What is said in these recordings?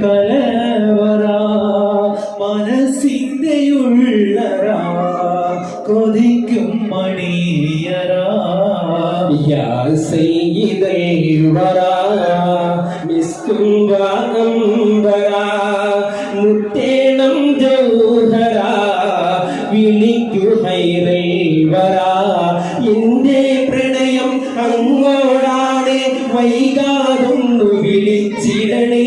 കലവരാ മനസ്സിന്റെയുള്ളരാ കൊതിക്കും മണിയരാസൈതൽവരാ മിസ്കുംബരാ മുത്തേണം ജൗഹരാ വിളിക്കു ഹൈറൈവരാ എന്റെ പ്രണയം അങ്ങ വിളിച്ചിടണേ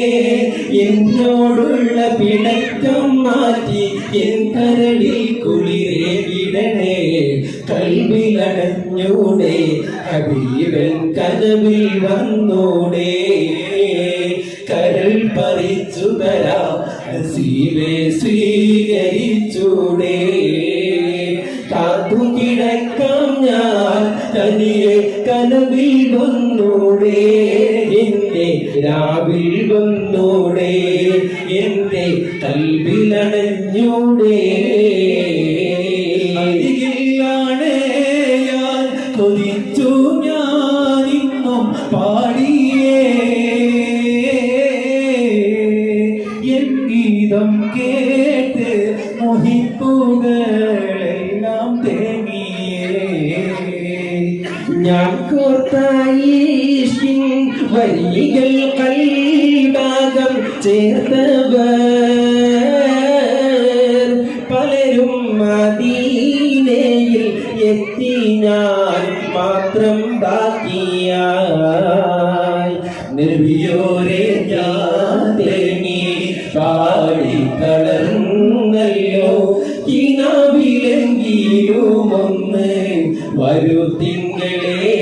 എന്നോടുള്ള പിണക്കം മാറ്റി എൻ കരളിൽ കുളിരേ വിടണേ കൽവിലടഞ്ഞൂടെ ഹബീബൻ കനവിൽ വന്നൂടെ. കരൾ പറിച്ചു തരാ നസീബെ സ്വീകരിച്ചൂടെ. കാത്തു കിടക്കാം ഞാൻ തനിയെ കനവിൽ വന്നൂടെ. രാവിൽ വന്നോടെ എന്റെ കൽവിലണഞ്ഞൂടെ അരികിലാണ് ഞാൻ കൊതിച്ചു തേങ്ങിയേ. ഞാൻ കോർത്തായിഷ്കിൻ വരികൾ കൽഭാഗം ചേർത്തവർ. പലരും മദീനയിൽ എത്തി ഞാൻ മാത്രം ബാക്കിയായി. നിർവിയോരെ ഞാൻ തേങ്ങി പാടി കളർന്നല്ലോ കിനാവിലെങ്കിലും ഒന്ന് വരൂ തിങ്കളേ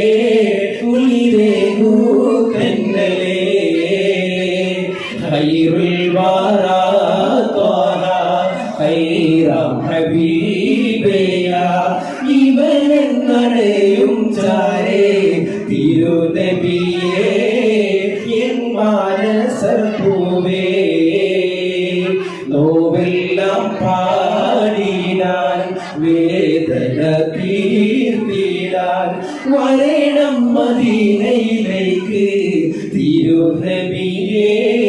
വാറാ ത്വാഹ ഹൈറാം ഹബീബയ. ഇവനെന്നടയും ചാരേ തിരുനബിയേ എൻ നോവെല്ലാം വേദന തീർത്തിടാൻ വരണം മദീനയിലേക്ക് തിരുനബിയേ.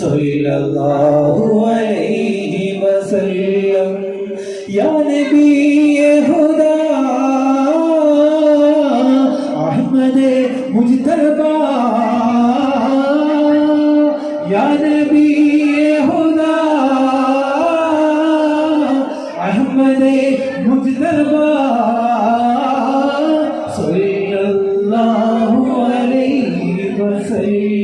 സല്ലല്ലാഹു അലൈഹി വസല്ലം. യാ നബിയെ ഹുദാ അഹ്മദ് മുജ്തബ. യാ നബിയെ ഹുദാ അഹ്മദ് മുജ്തബ. സല്ലല്ലാഹു അലൈഹി വസല്ലം.